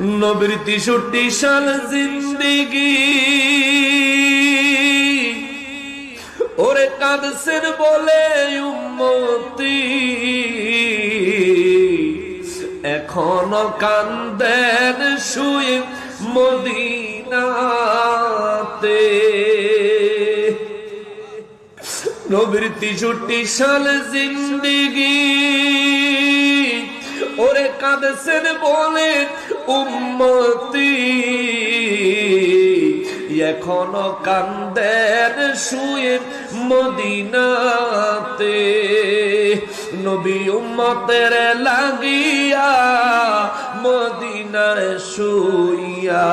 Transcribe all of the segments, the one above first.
নবীর তেষট্টি সাল জিন্দিগি। ওরে কাঁদছেন বলে উম্মতি। এখনও কান্দেন শুয়ে মদিনাতে। নবীর তেষট্টি সাল জিন্দিগি। ওরে কাঁদছেন বলে উম্মতি। এখনও কান্দেন শুয়ে মদিনাতে। নবী উম্মতের লাগিয়া মদিনায় শুইয়া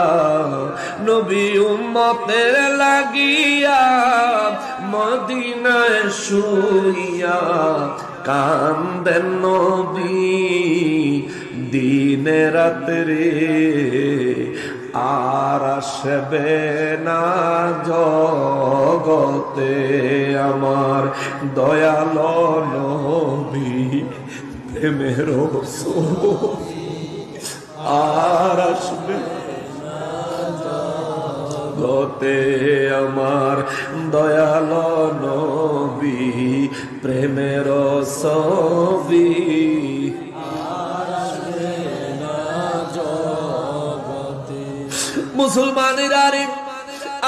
নবী উম্মতের লাগিয়া মদিনায় শুইয়া কান্দেন নবী। দিনে রাত্রে আর আসবে না জগতে আমার দয়াল নবী, প্রেমের আর আসবে গতে আমার দয়াল নবী, প্রেমের ছবি মুসলমানেরা রে,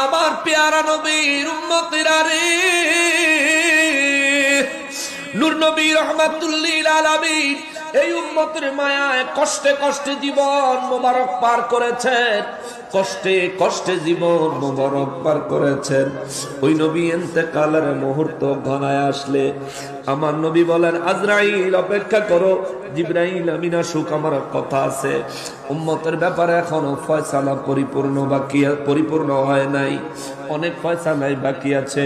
আমার পেয়ারা নবীর উম্মতেরা রে। নূর নবী রহমাতুল্লিল আলামিন এই উম্মতের মায়ায় কষ্টে কষ্টে জীবন মোবারক পার করেছেন। কষ্টে কষ্টে জীবন মোবারক পার করেছেন। ওই নবী এতেকালের মুহূর্ত ঘনায় আসলে আমার নবী বলেন, আজরাইল, অপেক্ষা করো। জিব্রাইল, আমিনা, সুখ, আমার কথা আছে। উম্মতের ব্যাপারে এখনও ফয়সালা পরিপূর্ণ বাকি পরিপূর্ণ হয় নাই। অনেক ফয়সালাই বাকি আছে।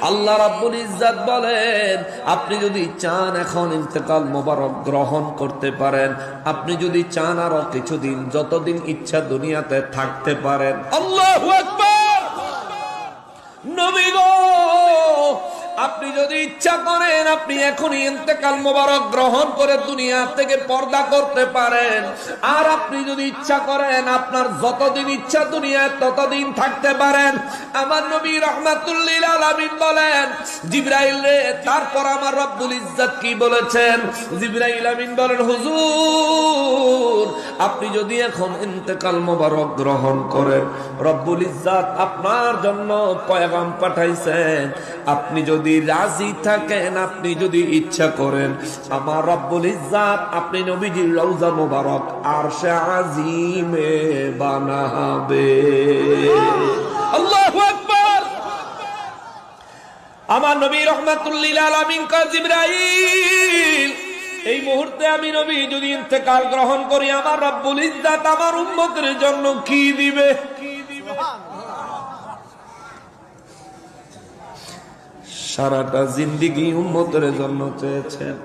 আল্লাহ রাব্বুল ইজ্জাত বলেন, আপনি যদি চান এখন ইন্তেকাল মোবারক গ্রহণ করতে পারেন, আপনি যদি চান আরও কিছুদিন, যতদিন ইচ্ছা দুনিয়াতে থাকতে পারেন। আল্লাহ আকবার! নবী গো! আপনি যদি ইচ্ছা করেন, আপনি এখনই ইন্তেকাল মোবারক গ্রহণ করে দুনিয়া থেকে পর্দা করতে পারেন। আর আপনি যদি ইচ্ছা করেন, আপনার যতদিন ইচ্ছা দুনিয়ায় ততদিন থাকতে পারেন। আমার নবী রহমাতুল্লিল আলামিন বলেন, জিব্রাইল রে, তারপর আমার রব্বুল ইজ্জত কি বলেছেন? জিব্রাইল আমিন বলেন, হুজুর, আপনি যদি এখন ইন্তেকাল মোবারক গ্রহণ করেন, রব্বুল ইজ্জত আপনার জন্য পয়গাম পাঠাইছেন। আপনি যদি রাজি থাকেন, আপনি যদি ইচ্ছা করেন। আমার রব্বুল ইজ্জাত, আপনি নবীজির রওজা মোবারক আর সে আজিমে বানাবে। আল্লাহু আকবার! আমার নবী রহমাতুল্লিল আলামিন কা জিবরাইল, এই মুহূর্তে আমি নবী যদি ইন্তেকাল গ্রহণ করি, আমার রব্বুল ইজ্জাত আমার উম্মতের জন্য কি দিবে? সারাটা জিন্দিগি উম্মতের জন্য চেয়েছেন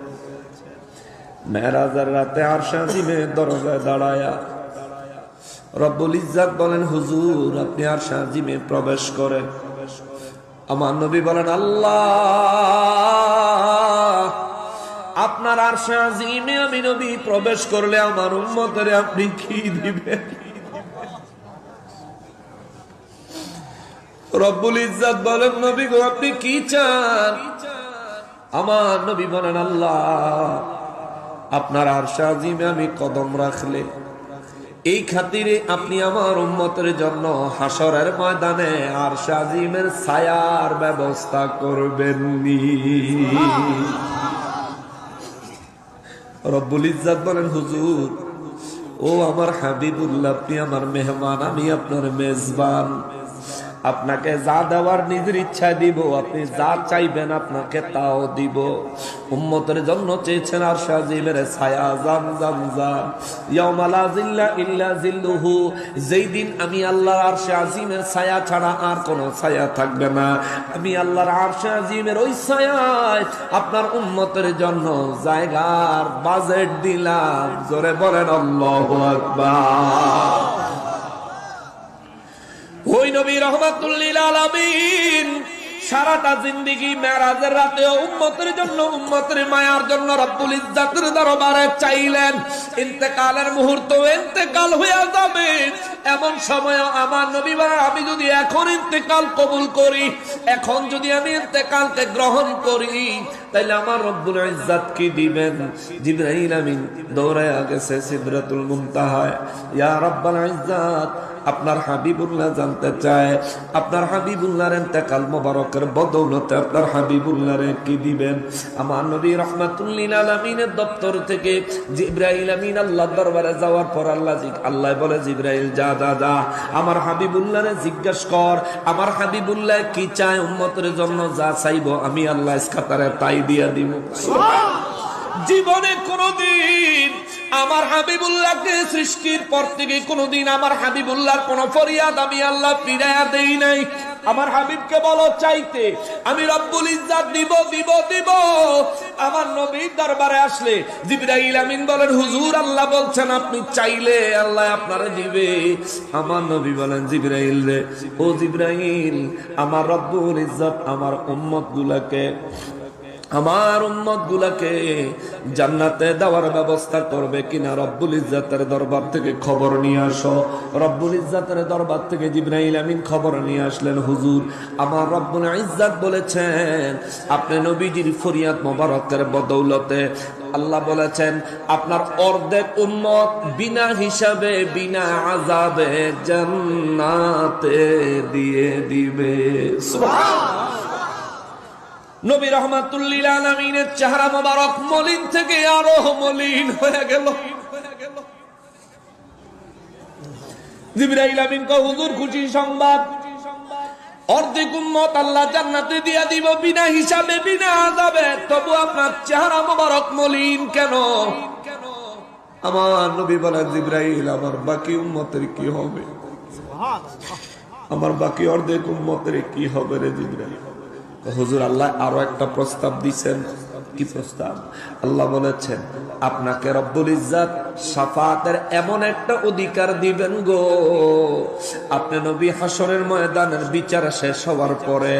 মেরাজার রাতে আর সাজিমে দরজায় দাঁড়ায়া রব্বুল ইজ্জাত বলেন, হুজুর, আপনি আর সাজিমে প্রবেশ করেন। আমার নবী বলেন, আল্লাহ, আপনার আর সাজিমে আমি নবী প্রবেশ করলে আমার উম্মতের আপনি কি দিবেন? রব্বুল ইজ্জাত বলেন, নবী গো, আপনি কি চান? আমার নবী বলেন, আল্লাহ, আপনার আর সাজিমে আমি কদম রাখলে, এই খাতিরে আপনি আমার উম্মতের জন্য হাসরের ময়দানে আর সাজিমের ছায়ার ব্যবস্থা করবেন রব্বুল ইজ্জাত বলেন, হুজুর, ও আমার হাবিবুল্লাহ, আপনি আমার মেহমান, আমি আপনার মেজবান। আপনাকে যা দেওয়ার নিজের ইচ্ছা দিব, আপনি যা চাইবেন আপনাকে তাও দিব। উম্মতের জন্য চেয়েছেন আর সাজিমের ছায়া, জাম জাম জাম। ইয়াউমালা জিল্লা ইল্লা জিল্লুহু, যেই দিন আমি আল্লাহর আরশে আজিমের ছায়া ছাড়া আর কোনো ছায়া থাকবে না। আমি আল্লাহর আরশে আজিমের ওই ছায়ায় আপনার উম্মতের জন্য জায়গার বাজেট দিলাম। জোরে বলেন, আল্লাহু আকবার। ওই নবী রহমাতুল্লিল আলামিন সারাটা জিন্দিগি মেরাজের রাতে উম্মতের জন্য উম্মতের মায়ার জন্য রব্বুল ইজ্জাতের দরবারে চাইলেন ইন্তেকালের মুহূর্ত ইন্তেকাল হয়ে যাবে। এমন সময় আমার নবী বলেন, আমি যদি এখন ইন্তেকাল কবুল করি এখন যদি আমি ইন্তেকালকে গ্রহণ করি তাইলে আমার রব্বুল ইজ্জাত কি দিবেন? জিবরাইল আমিন দৌড়ায় গেছে সিদরাতুল মুনতাহায়। ইয়া রব্বাল ইজ্জাত, আপনার হাবিবুল্লাহ জানতে চায়, আপনার হাবিবুল্লাহর ইন্তেকাল মোবারকের বদৌলতে আপনার হাবিবুল্লাহরে কি দিবেন? আমার নবী রহমাতুল্লিল আলমিনের দপ্তর থেকে জিব্রাইল আমিন আল্লাহ দরবারে যাওয়ার পর আল্লাহ আল্লাহ বলে, জিব্রাইল, যা যা যা। আমার হাবিবুল্লাহরে জিজ্ঞেস কর, আমার হাবিবুল্লাহ কি চায়? উম্মতের জন্য যা চাইব আমি আল্লাহ ইসখাতারে তাই দিয়া দিব জীবনে কোনদিন আমার হাবিবুল্লাহকে সৃষ্টির পর থেকে কোনদিন আমার হাবিবুল্লাহর কোন ফরিয়াদ আমি আল্লাহ ফিরাইয়া দেই নাই। আমার হাবিবকে বলো চাইতে, আমি রব্বুল ইজ্জাত দিব দিব দিব। আমার নবীর দরবারে আসলে জিবরাইল আমিন বলেন, হুজুর, আল্লাহ বলছেন আপনি চাইলে আল্লাহ আপনারে দিবে। আমার নবী বলেন, জিবরাইল রে, ও জিবরাইল, আমার রব্বুল ইজ্জত আমার উম্মত গুলাকে আমার উম্মত গুলাকে জান্নাতে দেওয়ার ব্যবস্থা করবে কিনা রব্বুল ইজ্জাতের দরবার থেকে খবর নিয়ে আসো। রব্বুল ইজ্জাতের দরবার থেকে জিব্রাইল আমিন খবর নিয়ে আসলেন, হুজুর, আমার রব্বুল ইজ্জাত বলেছেন, আপনি নবীজির ফরিয়াদ মোবারকের বদৌলতে আল্লাহ বলেছেন, আপনার অর্ধেক উম্মত বিনা হিসাবে, বিনা আজাবে জান্নাতে দিয়ে দিবে। সুবহানাল্লাহ নবী রহমাতুল্লিল আলমিনের চেহারা মোবারক মলিন থেকে আরও মলিন হয়ে গেল। জিবরাইল আমিন কো হুজুর খুশি সংবাদ। অর্ধেক উম্মত আল্লাহ জান্নাতে দিয়া দিব বিনা হিসাবে বিনা আযাবে। তবু আপনার চেহারা মোবারক মলিন কেন? আমার নবী বলেন জিবরাইল আমার বাকি উম্মতের কি হবে? আমার বাকি অর্ধেক উম্মতের কি হবে রে জিবরাইল? হুজুর, আল্লাহ আরও একটা প্রস্তাব দিছেন। কি প্রস্তাব? আল্লাহ বলেছেন, আপনাকে রব্বুল ইজ্জাত সাফাতের এমন একটা অধিকার দিবেন গো। আপনি নবী হাসরের ময়দানের বিচার শেষ হওয়ার পরে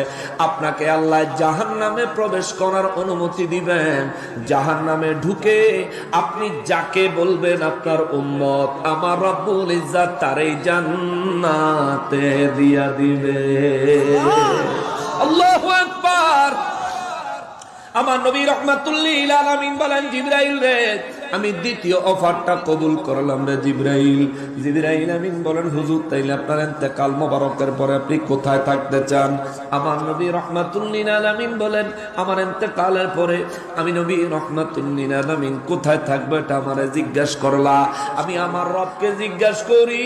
আপনাকে আল্লাহ জাহান নামে প্রবেশ করার অনুমতি দিবেন। জাহান নামে ঢুকে আপনি যাকে বলবেন আপনার উম্মত, আমার রব্বুল ইজ্জাত তারই জান্নাতে দিয়া দিবে। আল্লাহু আমার নবী রহমাতুল্লিল আলামিন বলেন, জিবরাইল রে, আমি দ্বিতীয় অফারটা কবুল করলাম রে জিবরাইল। জিবরাইল আমিন বলেন, হুজুর, তাইলে আপনার ইন্তেকাল মোবারকের পরে আপনি কোথায় থাকতে চান? আমার নবী রহমাতুল্লিল আলামিন বলেন, আমার ইন্তেকালের পরে আমি নবী রহমাতুল্লিল আলামিন কোথায় থাকবে এটা আমারে জিজ্ঞাসা করলা। আমি আমার রবকে জিজ্ঞাসা করি।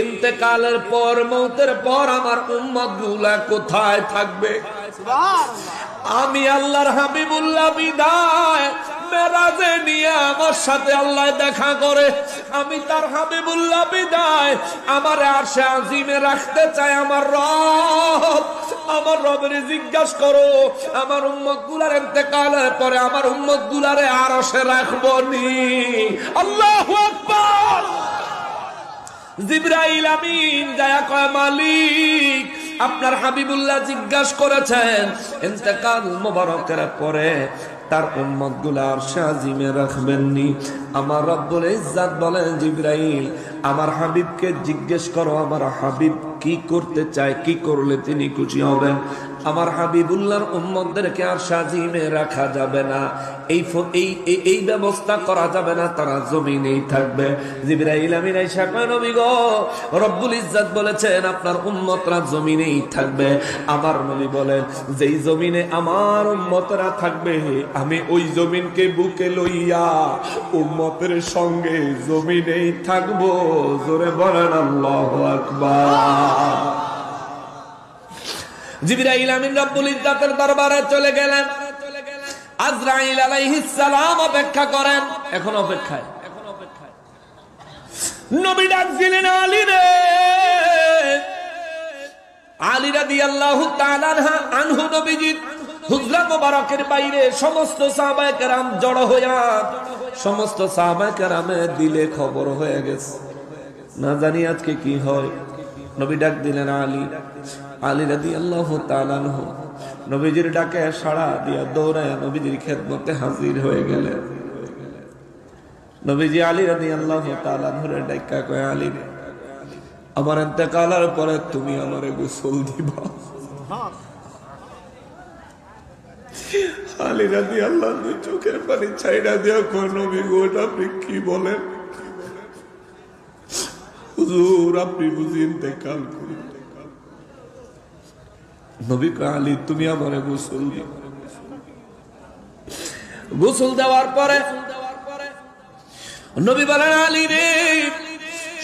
ইন্তেকালের পর মৌতের পর আমার উম্মতগুলা কোথায় থাকবে? আমি আল্লাহর হাবিবুল্লাহ বিদায়। মেরাজে নিয়ে আমার সাথে আল্লাহ দেখা করে। আমি তার হাবিবুল্লাহ বিদায়। আমার আরশে আজিমে রাখতে চাই আমার রব। আমার রবের জিজ্ঞাসা করো আমার উম্মতগুলার ইন্তেকালের পরে আমার উম্মত গুলারে আরশে রাখব নি। আল্লাহু আকবার। জিব্রাইল আমিন দয়া কয়, মালিক, আপনার হাবিবুল্লাহ জিজ্ঞাসা করেছেন, ইন্তেকাল মোবারকের পরে তার উম্মতগুলার সাজিমে রাখবেননি। আমার রব্বুল ইজ্জাত বলেন, জিব্রাইল, আমার হাবিবকে জিজ্ঞেস করো, আমার হাবিব কি করতে চায়, কি করলে তিনি খুশি হবেন? আমার হাবিবুল্লাহর উম্মতদেরকে আর সাজিমে রাখা যাবে না। এই এই, এই- ব্যবস্থা করা যাবে না, তারা জমিনেই থাকবে। জিবরাইল আমিন আইসা কয়, নবী গো, রব্বুল ইজ্জত বলেছেন, আপনার উম্মতরা জমিনেই থাকবে। আমার নবী বলেন, যেই জমিনে আমার উম্মতরা থাকবে, আমি ওই জমিনকে বুকে লইয়া উম্মতের সঙ্গে জমিনেই থাকব। জোরে বলেন, আল্লাহু আকবার। জিবরাইল আমিন রব্বুল ইজ্জাতের দরবারে চলে গেলেন। আজরাইল আলাইহিস সালাম অপেক্ষা করেন, এখন অপেক্ষায়। নবী আলী রে আলী রাদিয়াল্লাহু তাআলা আনহু নবীজি, হুজরা মোবারকের বাইরে সমস্ত সাহাবায়ে কেরাম জড়ো হইয়া, সমস্ত সাহাবায়ে কেরামের দিলে খবর হয়ে গেছে। না জানি আজকে কি হয়। নবী ডাক দিলেন আলী। আলী রাদি আল্লাহ তালানহ নবীজির ডাকে সাড়া দিয়া দৌড়ায় নবীজির খেদমতে হাজির হয়ে গেলেন। নবীজি আলী রাদি আল্লাহ তালানহরে ডাকা কয়, আলী আমার এতেকালার পরে তুমি আমারে গোসল দিবা? আলী রাদি আল্লাহ চোখের পানি ছাইড়া দিয়া কয়, নবী গো, এটা আপনি কি বলেন? হুজুর, আপনি নবী তুমি গোসল গোসল দেওয়ার পরে নবী বলেন, আলী রে,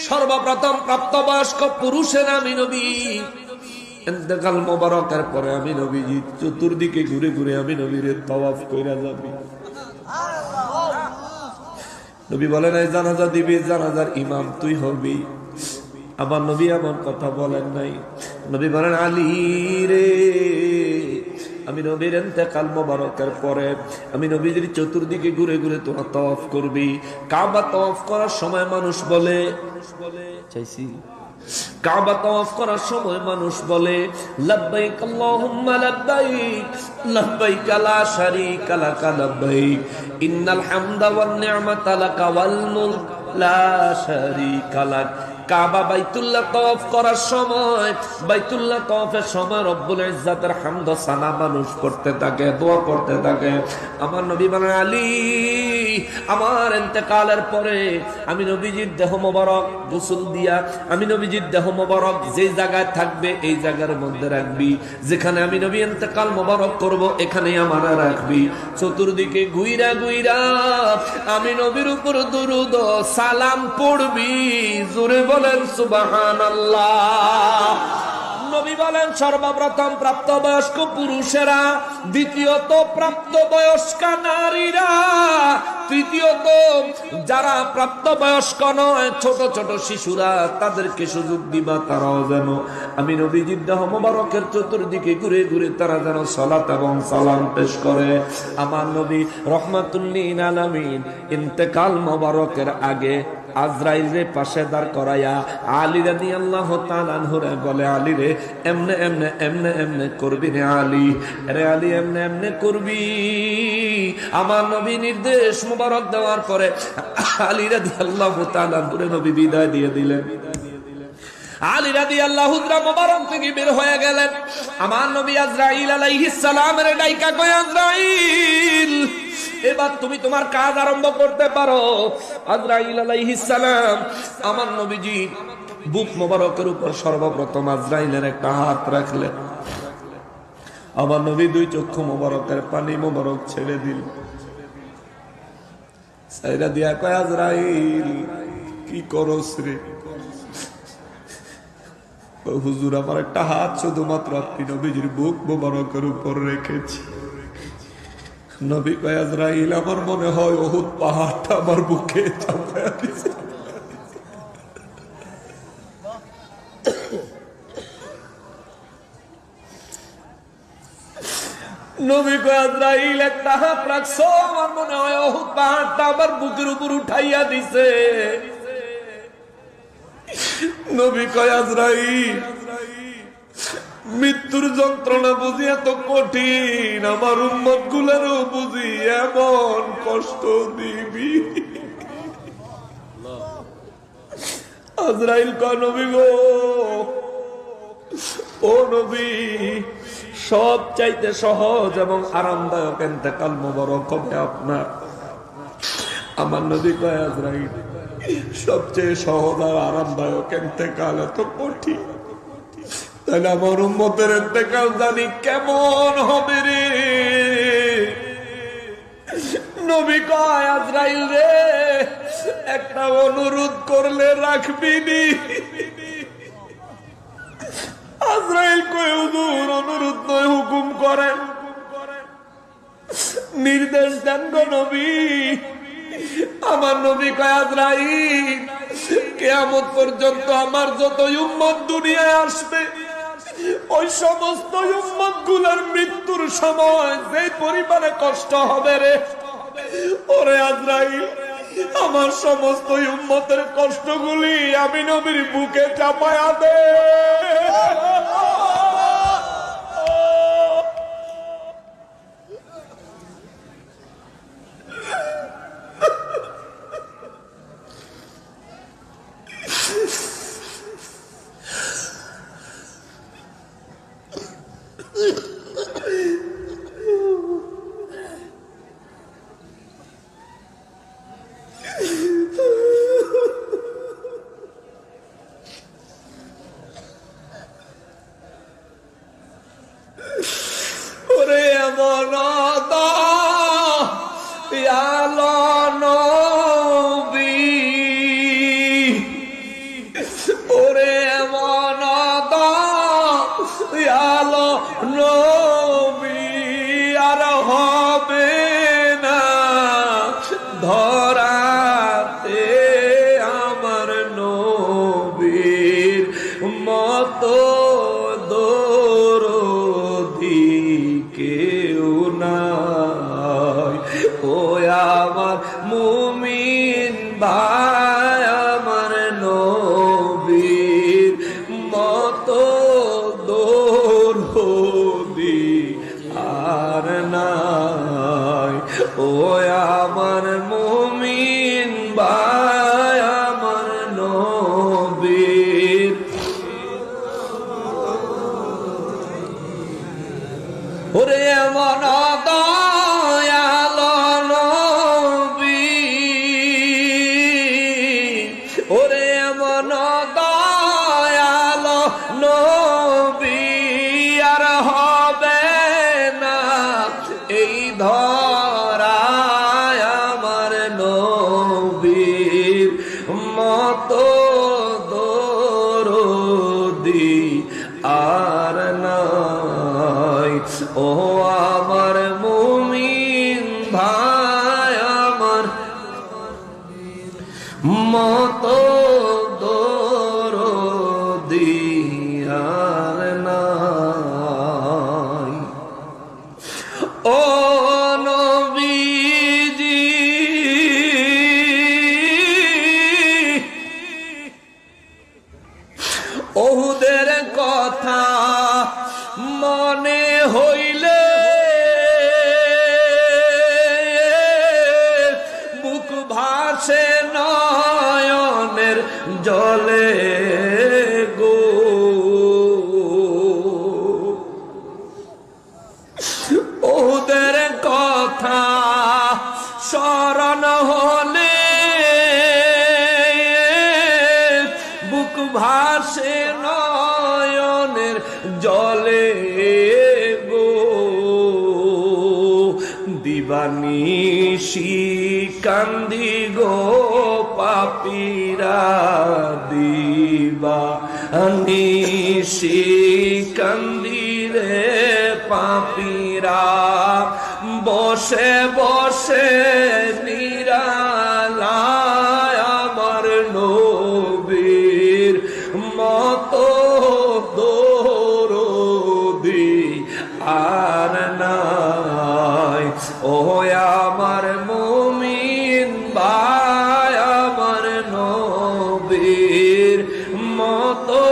সর্বপ্রথম প্রাপ্তবয়স্ক পুরুষের আমি নবী। এতেকাল মোবারকের পরে আমি নবীজি চতুর্দিকে ঘুরে ঘুরে আমি নবীরে তওয়াফ কইরা যাবি। নবী বলেন জানাজা দিবি, জানাজার ইমাম তুই হবি। আমার নবী এমন কথা বলেন নাই। নবী বলেন, আলী রে, আমি নবীর এতেকাল মোবারকের পরে আমি নবীদের চতুর্দিকে ঘুরে ঘুরে তোমার তফ করবি। কাবা তফ করার সময় মানুষ বলে, চাইছি। কাবা তওয়াফ করার সময় মানুষ বলে, লাব্বাইক আল্লাহুম্মা লাব্বাইক লাব্বাইক লা শারীকা লাকা, লাব্বাইক, ইন্নাল হামদা ওয়ান নি'মাতা লাকা ওয়াল মুলক, লা শারীকা লাক। কাবা বাইতুল্লাহ তওয়াফ করার সময় বাইতুল্লাহ তওয়াফের সময় রব্বুল ইজ্জাতের হামদ সানা মানুষ করতে থাকে, দোয়া করতে থাকে। আমার নবী বলেন, আলী, আমার ইন্তেকালের পরে আমি নবীজির দেহ মোবারক গোসল দিয়া, আমি নবীজির দেহ মোবারক যে জায়গায় থাকবে এই জায়গার মধ্যে রাখবি। যেখানে আমি নবী ইন্তেকাল মোবারক করব, এখানে আমার রাখবি। চতুর্দিকে গুইরা গুইরা আমি নবীর উপর দুরুদ সালাম পড়বি। জোরে বলেন, সুবহানাল্লাহ। নবী বলেন, সর্বপ্রথম প্রাপ্তবয়স্ক পুরুষেরা, দ্বিতীয়ত প্রাপ্তবয়স্ক নারীরা, তৃতীয়ত যারা প্রাপ্তবয়স্ক নয়, ছোট ছোট শিশুরা, তাদেরকে সুযোগ দিবা, তারাও যেন আমি নবীজির মোবারকের চতুর্দিকে ঘুরে ঘুরে তারা যেন সলাত এবং সালাম পেশ করে। আমার নবী রহমাতুল্লিন আলামিন ইন্তেকাল মোবারকের আগে আজরাইল রে পাশে দাঁড় করাইয়া আলী রাদি আল্লাহ তালানহুরে বলে, আলী রে, এমনে এমনে এমনে এমনে করবি রে আলী? রে আলী, এমনে এমনে করবি? আমার নবী নির্দেশ মুবারক দেওয়ার পরে আলী রাদি আল্লাহ তালানহুরে নবী বিদায় দিয়ে দিলেন। আলী রাদি আল্লাহ মোবারক থেকে বের হয়ে গেলেন। আমার নবী আজরাইল আলাইহিস সালামের ডাইকা কয়, আজরাইল এবার তুমি তোমার কাজ আরম্ভ করতে পারো। আজরাইল আলাইহিস সালাম, আমার নবীজি বুক মোবারকের উপর সর্বপ্রথম আজরাইলের একটা হাত রাখলেন। আমার নবী দুই চক্ষু মোবারকের পানি মোবারক ছেড়ে দিল। সাইরা দিয়া কয়, আজরাইল, কি করো রে? হুজুর, আমার একটা হাত শুধুমাত্র আপনি নবীজির বুক মোবারকের উপর রেখেছি নবী কয়, আজরাইল, আমার মনে হয় বহুত পাহাড়টা আমার বুকে নবী কয়, আজরাইল, একটা মনে হয় বুকের উপর উঠাইয়া দিছে। নবী কয়, আজরাইল মৃত্যুর যন্ত্রণা বুঝি এত কঠিন, আমার উম্মত গুলারও বুঝি এমন কষ্ট দিবি। আজরাইল কয়, নবী গো, ও নবী সব চাইতে সহজ এবং আরামদায়ক এতেকাল মোবারক হবে আপনার। আমার নবী কয়, আজরাইল, সবচেয়ে সহজ আর আরামদায়ক এতেকাল এত কঠিন। তাহলে আমার উম্মতের এতেকাল জানি কেমন হবে রে। নবী কয়, আজরাইল রে, একটা অনুরোধ করলে রাখবি আজরাইল কয়, হুজুর, অনুরোধ নয়, হুকুম করেন। নির্দেশ দেন গো নবী। আমার নবী কয়, আজরাইল, কেয়ামত পর্যন্ত আমার যত উম্মত দুনিয়ায় আসবে ওই সমস্ত উম্মতগুলার মৃত্যুর সময় যে পরিমাণে কষ্ট হবে রে, ওরে আজরাইল, আমার সমস্ত উম্মতের কষ্টগুলি আমি নবীর বুকে চাপায়া দে। মতো ও জলে গো। দিবানিশি কান্দি গো পাপিরা দিবা নিশি কান্দি রে পাপিরা। বসে বসে নবীর মতো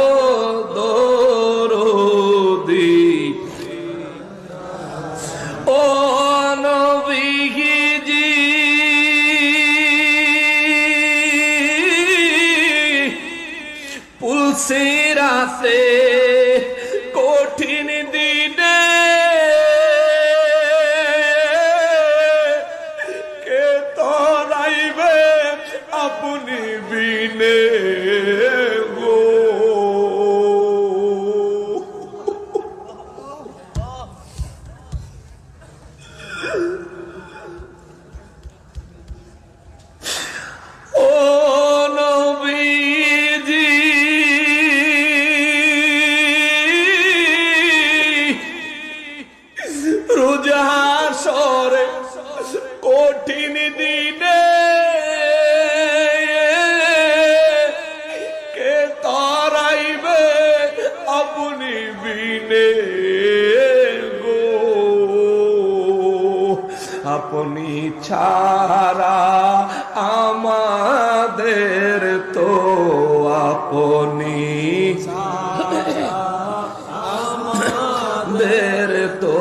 চাঁদের তো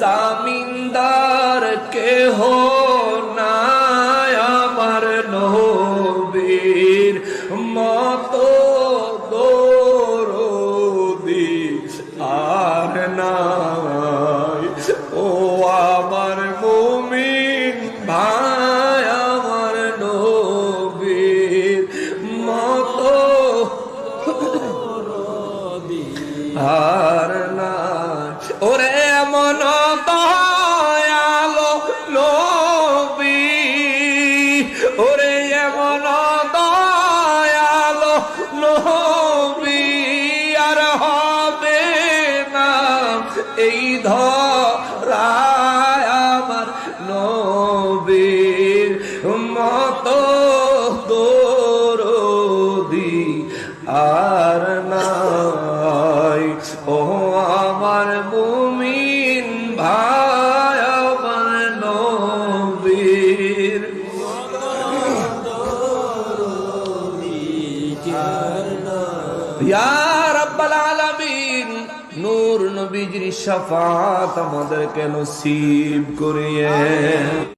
জামিনদার কে হো এই ধর शफात मदर के नसीब करिए।